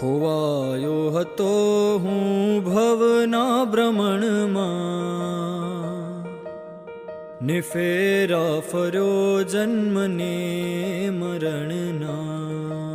ખોવાયો હતો હું ભવના ભ્રમણમાં ને ફેરા ફર્યો જન્મને મરણના.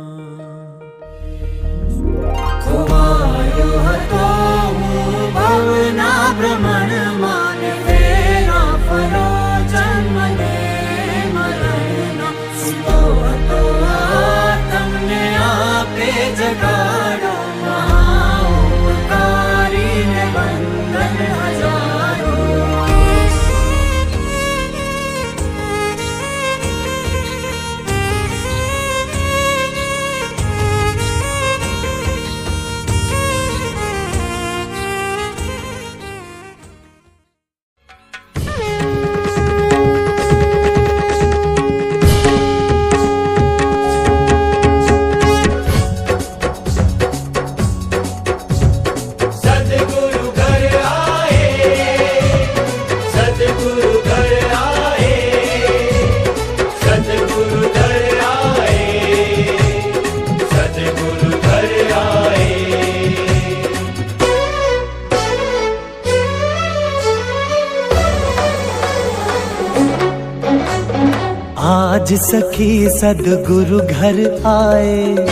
आज सखी सदगुरु घर आए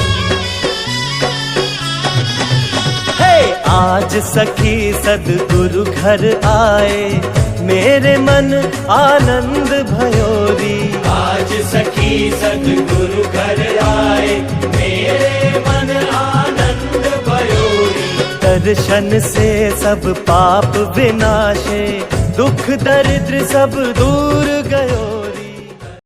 हे आज सखी सदगुरु घर आए मेरे मन आनंद भयोरी आज सखी सतगुरु घर आए मेरे मन आनंद भयोरी दर्शन से सब पाप विनाशे दुख दरिद्र सब दूर गयो